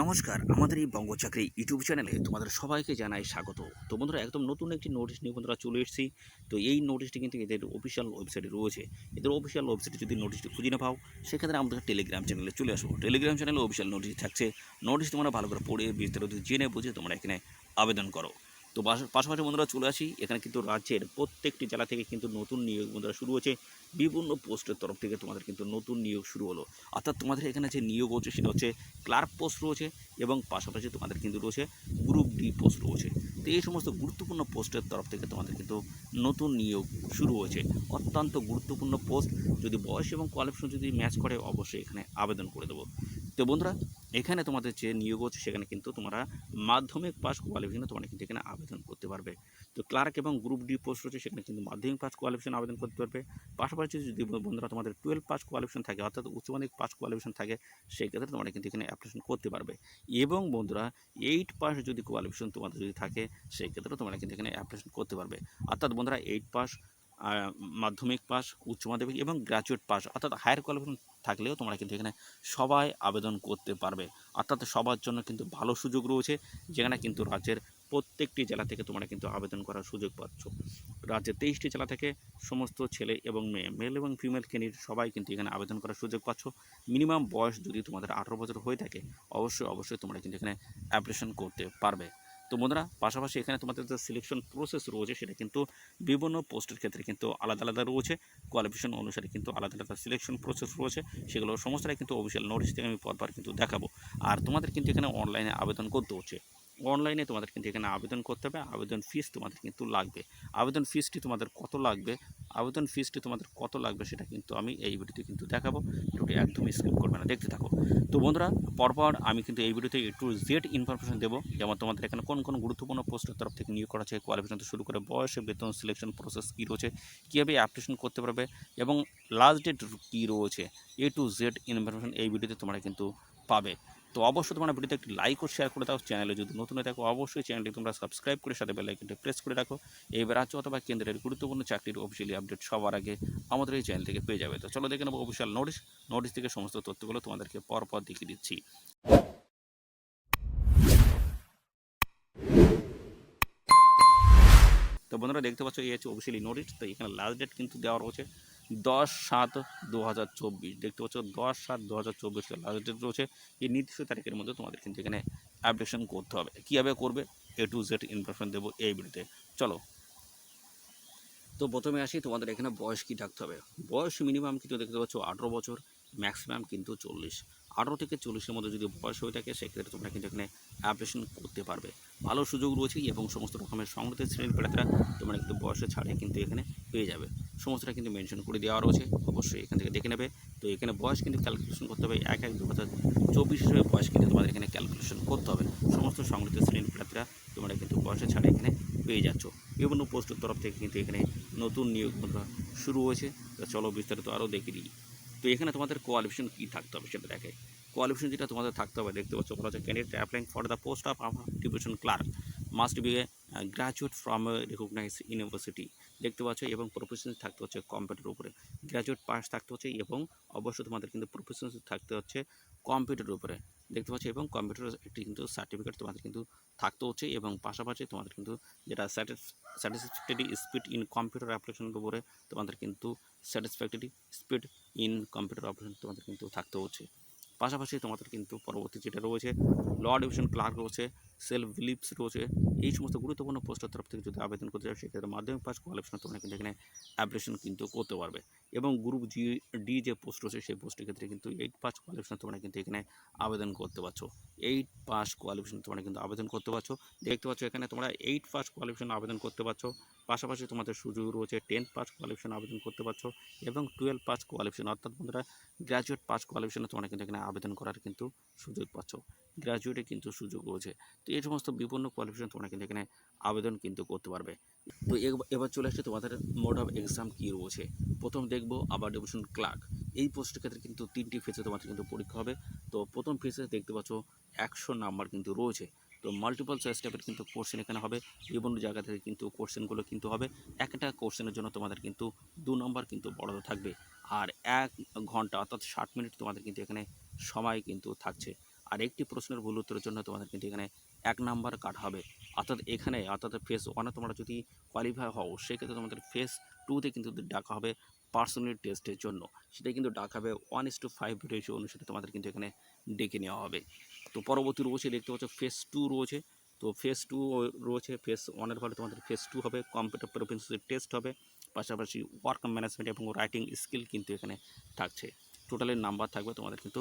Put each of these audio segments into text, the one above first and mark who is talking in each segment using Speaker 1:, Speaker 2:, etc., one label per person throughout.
Speaker 1: নমস্কার, আমাদের এই বঙ্গচাকরি ইউটিউব চ্যানেলে তোমাদের সবাইকে জানাই স্বাগত। তো বন্ধুরা, একদম নতুন একটি নোটিশ নিয়ে বন্ধুরা চলে এসেছি। তো এই নোটিশটি কিন্তু এদের অফিসিয়াল ওয়েবসাইটে রয়েছে। এদের অফিসিয়াল ওয়েবসাইটে যদি নোটিশটি খুঁজে না পাও, সেক্ষেত্রে আমাদের টেলিগ্রাম চ্যানেলে চলে আসব। টেলিগ্রাম চ্যানেলে অফিসিয়াল নোটিশ থাকছে। নোটিশ তোমরা ভালো করে পড়ে, বিস্তারিত জেনে বুঝে তোমরা এখানে আবেদন করো। তো পাশ- পাশাপাশি বন্ধুরা চলে আসি। এখানে কিন্তু রাজ্যের প্রত্যেকটি জেলা থেকে কিন্তু নতুন নিয়োগ বন্ধুরা শুরু হচ্ছে বিভিন্ন পোস্টের তরফ থেকে তোমাদের কিন্তু নতুন নিয়োগ শুরু হলো। অর্থাৎ তোমাদের এখানে যে নিয়োগ হচ্ছে সেটা হচ্ছে ক্লার্ক পোস্ট রয়েছে এবং পাশাপাশি তোমাদের কিন্তু রয়েছে গ্রুপ ডি পোস্ট রয়েছে। তো এই সমস্ত গুরুত্বপূর্ণ পোস্টের তরফ থেকে তোমাদের কিন্তু নতুন নিয়োগ শুরু হয়েছে। অত্যন্ত গুরুত্বপূর্ণ পোস্ট। যদি বয়স এবং কোয়ালিফিকেশন যদি ম্যাচ করে, অবশ্যই এখানে আবেদন করে দেবো। তো বন্ধুরা এখানে তোমাদের যে নিয়োগ হচ্ছে, সেখানে কিন্তু তোমরা মাধ্যমিক পাস কোয়ালিফিকেশনে তোমরা কিন্তু এখানে আবেদন করতে পারবে। তো ক্লার্ক এবং গ্রুপ ডি পোস্ট রয়েছে, সেখানে কিন্তু মাধ্যমিক পাস কোয়ালিফিকেশন আবেদন করতে পারবে। পাশাপাশি যদি বন্ধুরা তোমাদের টুয়েলভ পাস কোয়ালিফিকেশন থাকে, অর্থাৎ উচ্চ মাধ্যমিক পাস কোয়ালিফিকেশন থাকে সেই ক্ষেত্রে তোমরা কিন্তু এখানে অ্যাপ্লিকেশন করতে পারবে। এবং বন্ধুরা এইট পাস যদি কোয়ালিফিকেশন তোমাদের যদি থাকে সেই ক্ষেত্রে তোমরা কিন্তু এখানে অ্যাপ্লিকেশন করতে পারবে। অর্থাৎ বন্ধুরা এইট পাস মাধ্যমিক পাস উচ্চ মাধ্যমিক এবং গ্র্যাজুয়েট পাস অর্থাৎ হায়ার কোয়ালিফিকেশন থাকলেও তোমরা কিন্তু এখানে সবাই আবেদন করতে পারবে। অর্থাৎ সবার জন্য কিন্তু ভালো সুযোগ রয়েছে, যেখানে কিন্তু রাজ্যের প্রত্যেকটি জেলা থেকে তোমরা কিন্তু আবেদন করার সুযোগ পাচ্ছ। রাজ্যের তেইশটি জেলা থেকে সমস্ত ছেলে এবং মেয়ে মেল এবং ফিমেল ক্যান্ডিডেট সবাই কিন্তু এখানে আবেদন করার সুযোগ পাচ্ছ। মিনিমাম বয়স যদি তোমাদের আঠারো বছর হয়ে থাকে, অবশ্যই অবশ্যই তোমরা কিন্তু এখানে অ্যাপ্লিকেশন করতে পারবে। তো বন্ধুরা, পাশাপাশি এখানে তোমাদের যে সিলেকশন প্রসেস রয়েছে, সেটা কিন্তু বিভিন্ন পোস্টের ক্ষেত্রে কিন্তু আলাদা আলাদা রয়েছে। কোয়ালিফিকেশন অনুসারে কিন্তু আলাদা আলাদা সিলেকশন প্রসেস রয়েছে। সেগুলো সমস্তটাই কিন্তু অফিসিয়াল নোটিস থেকে আমি পরপর কিন্তু দেখাবো। আর তোমাদের কিন্তু এখানে অনলাইনে আবেদন করতে হচ্ছে। অনলাইনে তোমাদের কিন্তু এখানে আবেদন করতে হবে। আবেদন ফিস তোমাদের কিন্তু লাগবে। আবেদন ফিসটি তোমাদের কত লাগবে? আবেদন ফিসটি তোমাদের কত লাগবে সেটা কিন্তু আমি এই ভিডিওতে কিন্তু দেখাবো। ভিডিওটি একদমই স্কিপ করবে না, দেখতে থাকো। তো বন্ধুরা, পরপর আমি কিন্তু এই ভিডিওতে এ টু জেড ইনফরমেশন দেবো যেমন তোমাদের এখানে কোন কোন গুরুত্বপূর্ণ পোস্টের তরফ থেকে নিয়োগ করা আছে কোয়ালিফিকেশন থেকে শুরু করে বয়সে, বেতন সিলেকশন প্রসেস কী রয়েছে, কীভাবে অ্যাপ্লিকেশন করতে পারবে এবং লাস্ট ডেট কী রয়েছে এ টু জেড ইনফরমেশন এই ভিডিওতে তোমরা কিন্তু পাবে। তো অবশ্যই তোমরা ভিডিওতে একটি লাইক ও শেয়ার করে দাও চ্যানেলে যদি নতুন হয়ে থাকো, অবশ্যই চ্যানেলটি তোমরা সাবস্ক্রাইব করে সাথে বেলাইকনটি প্রেস করে রাখো। এই রাজ্য অথবা কেন্দ্রের গুরুত্বপূর্ণ চাকরির অফিসিয়ালি আপডেট সবার আগে আমাদের এই চ্যানেল থেকে পেয়ে যাবে। তো চলো দেখে নেব অফিসিয়াল নোটিশ নোটিশ থেকে সমস্ত তথ্যগুলো তোমাদেরকে পরপর দেখিয়ে দিচ্ছি। তো বন্ধুরা দেখতে পাচ্ছ, এই হচ্ছে অফিসিয়ালি নোটিশ তো এখানে লাস্ট ডেট কিন্তু দেওয়া রয়েছে। দশ সাত দু হাজার চব্বিশ। দেখতে পাচ্ছ দশ সাত দু হাজার চব্বিশ লাস্ট ডেট রয়েছে। এই নির্দিষ্ট তারিখের মধ্যে তোমাদের কিন্তু এখানে অ্যাপ্লিকেশন করতে হবে। কীভাবে করবে? এ টু জেড ইনফরমেশন দেবো এই ভিডিওতে চলো। তো প্রথমে আসি, তোমাদের এখানে বয়স কি থাকতে হবে? বয়স মিনিমাম কিন্তু দেখতে পাচ্ছ আঠেরো বছর ম্যাক্সিমাম কিন্তু চল্লিশ। আঠেরো থেকে চল্লিশের মধ্যে যদি বয়স হয়ে থাকে, সেক্ষেত্রে তোমরা কিন্তু এখানে অ্যাপ্লিকেশন করতে পারবে। ভালো সুযোগ রয়েছে এবং সমস্ত রকমের সংগঠিত শ্রেণির প্রার্থীরা তোমরা কিন্তু বয়সে ছাড়ে কিন্তু এখানে পেয়ে যাবে। সমস্তটা কিন্তু মেনশন করে দেওয়া রয়েছে, অবশ্যই এখান থেকে দেখে নেবে। তো এখানে বয়স কিন্তু ক্যালকুলেশন করতে হবে এক এক দু হাজার চব্বিশ হিসেবে বয়স কিন্তু তোমাদের এখানে ক্যালকুলেশন করতে হবে। সমস্ত সংগঠিত শ্রেণির প্রার্থীরা তোমরা কিন্তু বয়সের ছাড়ে এখানে পেয়ে যাচ্ছ। বিভিন্ন পোস্টের তরফ থেকে কিন্তু এখানে নতুন নিয়োগ শুরু হয়েছে। তো চলো বিস্তারিত আরও দেখে দিই তো এখানে তোমাদের কোয়ালিফিকেশন কী থাকতে হবে সেটা দেখে। কোয়ালিফিকেশন যেটা তোমাদের থাকতে হবে, দেখতে পাচ্ছ বলা হচ্ছে candidate applying for the post of division clerk must be a graduate from recognise university দেখতে পাচ্ছ এবং প্রফেশনাল থাকতে হচ্ছে কম্পিউটার উপরে। গ্র্যাজুয়েট পাস থাকতে হচ্ছে এবং অবশ্যই তোমাদের কিন্তু প্রফেশনাল থাকতে হচ্ছে কম্পিউটার উপরে। দেখতে পাচ্ছ এবং কম্পিউটার একটি কিন্তু সার্টিফিকেট তোমাদের কিন্তু থাকতে হচ্ছে এবং পাশাপাশি তোমাদের কিন্তু যেটা স্যাটিসফ্যাক্টরি স্পিড ইন কম্পিউটার অ্যাপ্লিকেশনের উপরে তোমাদের কিন্তু satisfactory speed in computer operation তোমাদের কিন্তু থাকতে হচ্ছে। পাশাপাশি তোমাদের কিন্তু পরবর্তী যেটা রয়েছে ল ডিভিশন ক্লার্ক রয়েছে সেলফ বিলিপস রয়েছে। এই সমস্ত গুরুত্বপূর্ণ পোস্টের তরফ থেকে যদি আবেদন করতে চাও, সেক্ষেত্রে মাধ্যমিক পাস কোয়ালিফিকেশন তোমরা কিন্তু এখানে অ্যাপ্লিকেশন কিন্তু করতে পারবে। এবং গ্রুপ জি ডি যে পোস্ট রয়েছে, সেই পোস্টের ক্ষেত্রে কিন্তু এইট পাস কোয়ালিফিকেশন তোমরা কিন্তু এখানে আবেদন করতে পারছ। এইট পাস কোয়ালিফিকেশন তোমরা কিন্তু আবেদন করতে পারছ। দেখতে পাচ্ছ এখানে তোমরা এইট পাস কোয়ালিফিকেশন আবেদন করতে পারছ। পাশাপাশি তোমাদের সুযোগ রয়েছে টেন পাস কোয়ালিফিকেশন আবেদন করতে পারছ এবং টুয়েলভ পাস কোয়ালিফিকেশন অর্থাৎ বন্ধুরা গ্র্যাজুয়েট পাস কোয়ালিফিকেশনে তোমরা কিন্তু এখানে আবেদন করার কিন্তু সুযোগ পাচ্ছ। গ্র্যাজুয়েটে কিন্তু সুযোগ রয়েছে। তো এই সমস্ত বিভিন্ন কোয়ালিফিকেশন তোমরা কিন্তু এখানে আবেদন কিন্তু করতে পারবে। তো এবার চলে আসছে তোমাদের মোড অফ এক্সাম কী রয়েছে। প্রথম দেখব আবার ডিভিশন ক্লার্ক এই পোস্টের ক্ষেত্রে কিন্তু তিনটি ফেজে তোমাদের কিন্তু পরীক্ষা হবে। তো প্রথম ফেজে দেখতে পাচ্ছ একশো নাম্বার কিন্তু রয়েছে। তো মাল্টিপল চয়েস টাইপের কিন্তু কোশ্চেন এখানে হবে। বিভিন্ন জায়গা থেকে কিন্তু কোশ্চেনগুলো কিন্তু হবে। একটা কোশ্চেনের জন্য তোমাদের কিন্তু দু নম্বর কিন্তু বরাদ্দ থাকবে। আর এক ঘণ্টা অর্থাৎ ষাট মিনিট তোমাদের কিন্তু এখানে সময় কিন্তু থাকছে। আর একটি প্রশ্নের ভুল উত্তরের জন্য তোমাদের কিন্তু এখানে এক নাম্বার কাট হবে। অর্থাৎ এখানে, অর্থাৎ ফেস ওয়ানে তোমরা যদি কোয়ালিফাই হও, সেক্ষেত্রে তোমাদের ফেস টুতে কিন্তু ডাকা হবে পার্সোনাল টেস্টের জন্য। সেটা কিন্তু ডাকা হবে one is to five ratio অনুসারে তোমাদের কিন্তু এখানে ডেকে নেওয়া হবে। তো পরবর্তী রয়েছে, দেখতে পাচ্ছ ফেস টু রয়েছে। তো ফেস টু রয়েছে ফেস ওয়ানের ফলে তোমাদের ফেস টু হবে কম্পিউটার প্রফেন্সি টেস্ট হবে, পাশাপাশি ওয়ার্ক ম্যানেজমেন্ট এবং রাইটিং স্কিল কিন্তু এখানে থাকছে। টোটালের নাম্বার থাকবে, তোমাদের কিন্তু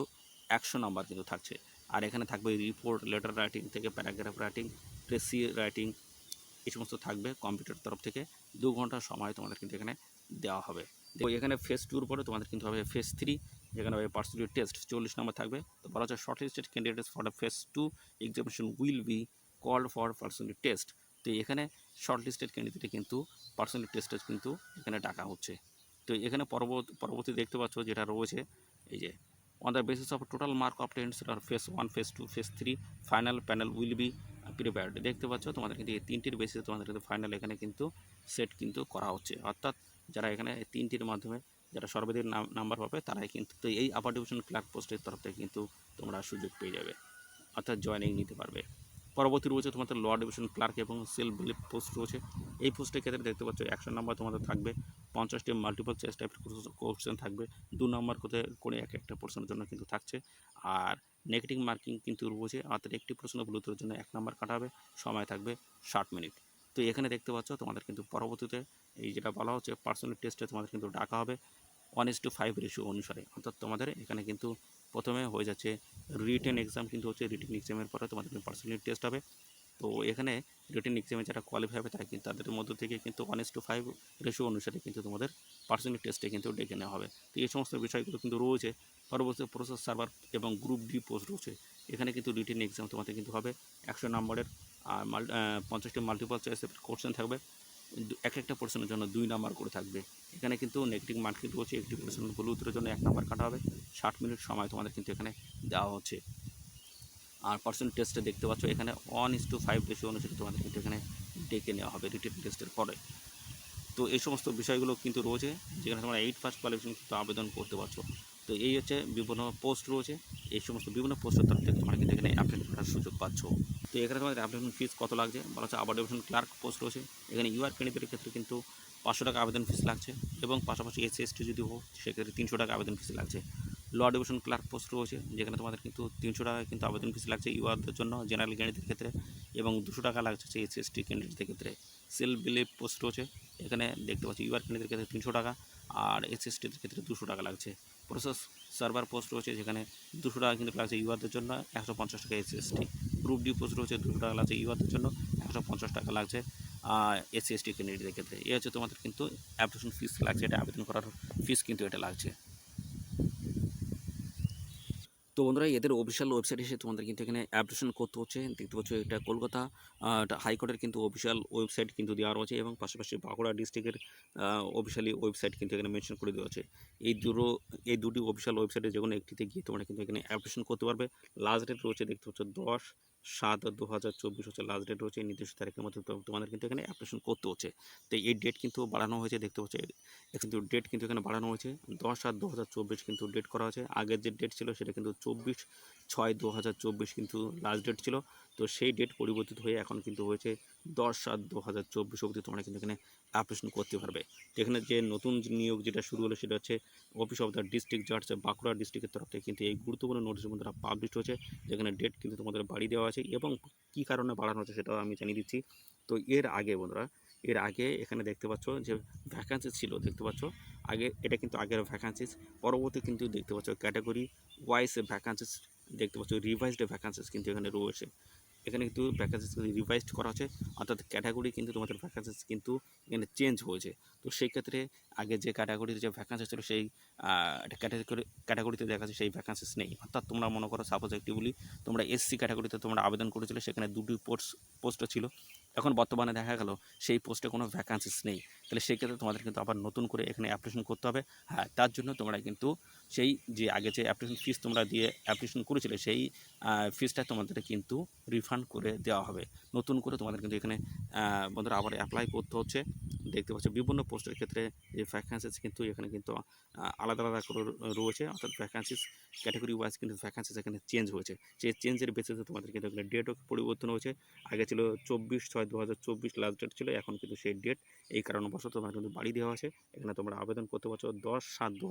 Speaker 1: একশো নাম্বার কিন্তু থাকছে। আর এখানে থাকবে রিপোর্ট লেটার রাইটিং থেকে প্যারাগ্রাফ রাইটিং প্রেসি রাইটিং এই সমস্ত থাকবে কম্পিউটার তরফ থেকে। দু ঘণ্টা সময় তোমাদের কিন্তু এখানে দেওয়া হবে। তো এখানে ফেস টুর পরে তোমাদের কিন্তু হবে ফেস থ্রি যেখানে হবে পার্সোনাল টেস্ট চল্লিশ নম্বর থাকবে। তো বলা হচ্ছে short listed candidates for the phase two examination will be called for personal test তো এখানে শর্ট লিস্টেড ক্যান্ডিডেটে কিন্তু পার্সোনাল টেস্টে কিন্তু এখানে ডাকা হচ্ছে। তো এখানে পরবর্তী পরবর্তী দেখতে পাচ্ছ যেটা রয়েছে, এই যে on the basis of total mark obtained আর phase one phase two phase three final panel will be prepared দেখতে পাচ্ছ, তোমাদের কিন্তু এই তিনটির বেসিসে তোমাদের কিন্তু ফাইনাল এখানে কিন্তু সেট কিন্তু করা হচ্ছে। অর্থাৎ যারা এখানে তিনটির মাধ্যমে যারা সর্বাধিক নাম্বার পাবে, তারাই কিন্তু তো এই আপার ডিভিশন ক্লার্ক পোস্টের তরফ থেকে কিন্তু তোমরা সুযোগ পেয়ে যাবে। অর্থাৎ জয়েনিং নিতে পারবে। পরবর্তী রয়েছে তোমাদের লোয়ার ডিভিশন ক্লার্ক এবং সেল বিলিপ পোস্ট রয়েছে। এই পোস্টের ক্ষেত্রে দেখতে পাচ্ছ একশো নাম্বার তোমাদের থাকবে। পঞ্চাশটি মাল্টিপল চেস টাইপের কোশ্চেন থাকবে। দু নম্বর করে করে এক একটা প্রশ্নের জন্য কিন্তু থাকছে। আর নেগেটিভ মার্কিং কিন্তু রয়েছে। অর্থাৎ একটি প্রশ্ন ভুলুতরের জন্য এক নম্বর কাটাবে। সময় থাকবে ষাট মিনিট। তো এখানে দেখতে পাচ্ছ তোমাদের কিন্তু পরবর্তীতে এই যেটা বলা হচ্ছে পার্সোনাল টেস্টে তোমাদের কিন্তু ডাকা হবে। One is to five ratio অনুসারে। অর্থাৎ তোমাদের এখানে কিন্তু প্রথমে হয়ে যাচ্ছে রিটেন এক্সাম কিন্তু হচ্ছে রিটেন এক্সামের পরে তোমাদের পার্সোনাল টেস্ট হবে। তো এখানে রিটেন এক্সামে যারা কোয়ালিফাই হবে, তারা কিন্তু তাদের মধ্য থেকে কিন্তু ওয়ান টু ফাইভ রেশিও অনুসারে কিন্তু তোমাদের পার্সোনাল টেস্টে কিন্তু ডেকে নেওয়া হবে। তো এই সমস্ত বিষয়গুলো কিন্তু রয়েছে। পরবর্তী প্রসেস সার্ভার এবং গ্রুপ ডি পোস্ট রয়েছে। এখানে কিন্তু রিটেন এক্সাম তোমাদের কিন্তু হবে। একশো নম্বরের আর মাল পঞ্চাশটি মাল্টিপল চয়েসের কোশ্চেন থাকবে। এক একটা পোর্শনের জন্য দুই নাম্বার করে থাকবে। এখানে কিন্তু নেগেটিভ মার্কিং রয়েছে একটি পোর্শন ভুল উত্তরের জন্য এক নাম্বার কাটা হবে। ষাট মিনিট সময় তোমাদের কিন্তু এখানে দেওয়া হচ্ছে। আর পার্সেন্ট টেস্টে দেখতে পাচ্ছ, এখানে one is to five ratio অনুসারে তোমাদের কিন্তু এখানে ডেকে নেওয়া হবে রিটেন টেস্টের পরে। তো এই সমস্ত বিষয়গুলো কিন্তু রয়েছে, যেখানে তোমরা এইট ফার্স্ট কোয়ালিফিকেশন কিন্তু আবেদন করতে পারছ। তো এই হচ্ছে বিভিন্ন পোস্ট রয়েছে। এই সমস্ত বিভিন্ন পোস্টের তরফ থেকে তোমরা কিন্তু এখানে অ্যাপ্লাই করার সুযোগ পাচ্ছ। তো এখানে তোমাদের অ্যাপ্লিকেশন ফিস কত লাগছে? বলা হচ্ছে আবার ডিভিশন ক্লার্ক পোস্ট রয়েছে। এখানে ইউআর ক্যান্ডিডেটের ক্ষেত্রে কিন্তু পাঁচশো টাকা আবেদন ফিস লাগছে এবং পাশাপাশি এস এসটি যদি হোক সেক্ষেত্রে তিনশো টাকা আবেদন ফিস লাগছে। ল ডিভিশন ক্লার্ক পোস্ট রয়েছে, যেখানে তোমাদের কিন্তু তিনশো টাকা কিন্তু আবেদন ফিস লাগছে ইউআরদের জন্য জেনারেল ক্যান্ডিডেটের ক্ষেত্রে এবং দুশো টাকা লাগছে এস এসটি ক্যান্ডিডেটের ক্ষেত্রে। সেল বিলিভ পোস্ট রয়েছে, এখানে দেখতে পাচ্ছি ইউআর ক্যান্ডিডেটের ক্ষেত্রে তিনশো টাকা আর এস এসটির ক্ষেত্রে দুশো টাকা লাগছে। প্রসেস সার্ভার পোস্ট রয়েছে যেখানে দুশো টাকা কিন্তু লাগছে ইউআরদের জন্য, একশো পঞ্চাশ টাকা এসএসটি গ্রুপ ডি পোস্ট রয়েছে, দুশো টাকা লাগছে ইউআরদের জন্য, একশো পঞ্চাশ টাকা লাগছে, আর সি এস টি ক্যান্ডিডেটের ক্ষেত্রে। এ হচ্ছে তোমাদের কিন্তু অ্যাপ্লিকেশন ফিস লাগছে, এটা আবেদন করার ফিস কিন্তু এটা লাগছে। তো বন্ধুরা এদের অফিসিয়াল ওয়েবসাইট এসে তোমাদের কিন্তু এখানে অ্যাপ্লিকেশন করতে হচ্ছে। দেখতে পাচ্ছ, এটা কলকাতা হাইকোর্টের কিন্তু অফিসিয়াল ওয়েবসাইট কিন্তু দেওয়া রয়েছে এবং পাশাপাশি বাঁকুড়া ডিস্ট্রিক্টের অফিসিয়ালি ওয়েবসাইট কিন্তু এখানে মেনশন করে দেওয়া আছে। এই দুটো, এই দুটি অফিসিয়াল ওয়েবসাইটে যে কোনো একটিতে গিয়ে তোমরা কিন্তু এখানে অ্যাপ্লিকেশন করতে পারবে। লাস্ট ডেট রয়েছে, দেখতে পাচ্ছ, দশ সাত দু হাজার চব্বিশ হচ্ছে লাস্ট ডেট রয়েছে নির্দিষ্ট তারিখের মধ্যে তোমাদের কিন্তু এখানে অ্যাপ্লিকেশন করতে হচ্ছে। তো এই ডেট কিন্তু বাড়ানো হয়েছে, দেখতে হচ্ছে কিন্তু ডেট কিন্তু এখানে বাড়ানো হয়েছে। দশ সাত দু হাজার চব্বিশ কিন্তু ডেট করা হয়েছে। আগের যে ডেট ছিল সেটা কিন্তু চব্বিশ ছয় দু হাজার চব্বিশ কিন্তু লাস্ট ডেট ছিল। তো সেই ডেট পরিবর্তিত হয়ে এখন কিন্তু হয়েছে দশ সাত দু হাজার চব্বিশ অবধি তোমরা কিন্তু এখানে অ্যাপ্লিকেশন করতে পারবে। এখানে যে নতুন নিয়োগ যেটা শুরু হলো সেটা হচ্ছে অফিস অফ দ্য ডিস্ট্রিক্ট জাজ বাঁকুড়া ডিস্ট্রিক্টের তরফ থেকে কিন্তু এই গুরুত্বপূর্ণ নোটিশ বন্ধুরা পাবলিশ হয়েছে, যেখানে ডেট কিন্তু তোমাদের বাড়িয়ে দেওয়া আছে এবং কী কারণে বাড়ানো হচ্ছে সেটাও আমি জানিয়ে দিচ্ছি। তো এর আগে বন্ধুরা, এর আগে এখানে দেখতে পাচ্ছ যে ভ্যাকান্সি ছিল, দেখতে পাচ্ছ? আগে এটা কিন্তু আগের ভ্যাকান্সিস পরবর্তী কিন্তু দেখতে পাচ্ছ ক্যাটাগরি ওয়াইজ ভ্যাকান্সিস দেখতে পাচ্ছ রিভাইজড ভ্যাকান্সিস কিন্তু এখানে রয়েছে। এখানে কিন্তু ভ্যাকান্সিস রিভাইজড করা হচ্ছে। অর্থাৎ ক্যাটাগরি কিন্তু তোমাদের ভ্যাকান্সিস কিন্তু এখানে চেঞ্জ হয়েছে। তো সেই ক্ষেত্রে আগে যে ক্যাটাগরির যে ভ্যাকান্সি ছিল সেই ক্যাটাগরি ক্যাটাগরিতে দেখা যাচ্ছে সেই ভ্যাকান্সিস নেই। অর্থাৎ তোমরা মনে করো সাপোজ একটি বলি তোমরা এসসি ক্যাটাগরিতে তোমরা আবেদন করেছিলে, সেখানে দুটি পোস্ট পোস্ট ছিল। এখন বর্তমানে দেখা গেল সেই পোস্টে কোনো ভ্যাকান্সিস নেই। তাহলে সেক্ষেত্রে তোমাদের কিন্তু আবার নতুন করে এখানে অ্যাপ্লিকেশন করতে হবে। হ্যাঁ তার জন্য তোমরা কিন্তু সেই যে আগে যে অ্যাপ্লিকেশন ফিস তোমরা দিয়ে অ্যাপ্লিকেশন করেছিলে, সেই ফিসটা তোমাদের কিন্তু রিফান্ড করে দেওয়া হবে। নতুন করে তোমাদের কিন্তু এখানে বন্ধুরা আবার অ্যাপ্লাই করতে হচ্ছে। দেখতে পাচ্ছ বিভিন্ন পোস্টের ক্ষেত্রে যে ভ্যাকান্সিস কিন্তু এখানে কিন্তু আলাদা আলাদা করে রয়েছে। অর্থাৎ ভ্যাকান্সিস ক্যাটাগরি ওয়াইজ কিন্তু ভ্যাকান্সিস এখানে চেঞ্জ হয়েছে। সেই চেঞ্জের বেসিসে তোমাদের কিন্তু এখানে ডেটও পরিবর্তন হয়েছে। আগে ছিল চব্বিশ ছয় দু হাজার চব্বিশ লাস্ট ডেট ছিল। এখন কিন্তু সেই ডেট এই কারণবশত তোমার কিন্তু বাড়ি দেওয়া আছে। এখানে তোমরা আবেদন করতে পারছ দশ সাত দু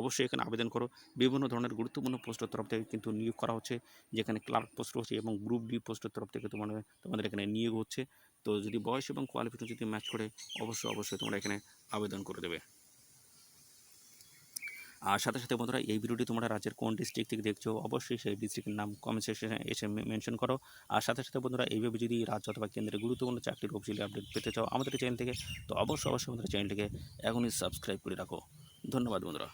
Speaker 1: অবশ্যই এখানে আবেদন করো। বিভিন্ন ধরনের গুরুত্বপূর্ণ পোস্টের তরফ থেকে কিন্তু নিয়োগ করা হচ্ছে, যেখানে ক্লার্ক পোস্ট রয়েছে এবং গ্রুপ ডি পোস্টের তরফ থেকে তোমার, তোমাদের এখানে নিয়োগ হচ্ছে। তো যদি বয়স এবং কোয়ালিফিকেশন যদি ম্যাচ করে, অবশ্যই অবশ্যই তোমরা এখানে আবেদন করে দেবে। আর সাথে সাথে বন্ধুরা, এই ভিডিওটি তোমরা রাজ্যের কোন ডিস্ট্রিক্ট থেকে দেখছ, অবশ্যই সেই ডিস্ট্রিক্টের নাম কমেন্ট সেকশনে এসে মেনশন করো। আর সাথে সাথে বন্ধুরা, এইভাবে যদি রাজ্য অথবা কেন্দ্রের গুরুত্বপূর্ণ চাকরির অফিসিয়াল আপডেট পেতে চাও আমাদের চ্যানেল থেকে, তো অবশ্যই অবশ্যই বন্ধুরা চ্যানেলটিকে এখনই সাবস্ক্রাইব করে রাখো। ধন্যবাদ বন্ধুরা।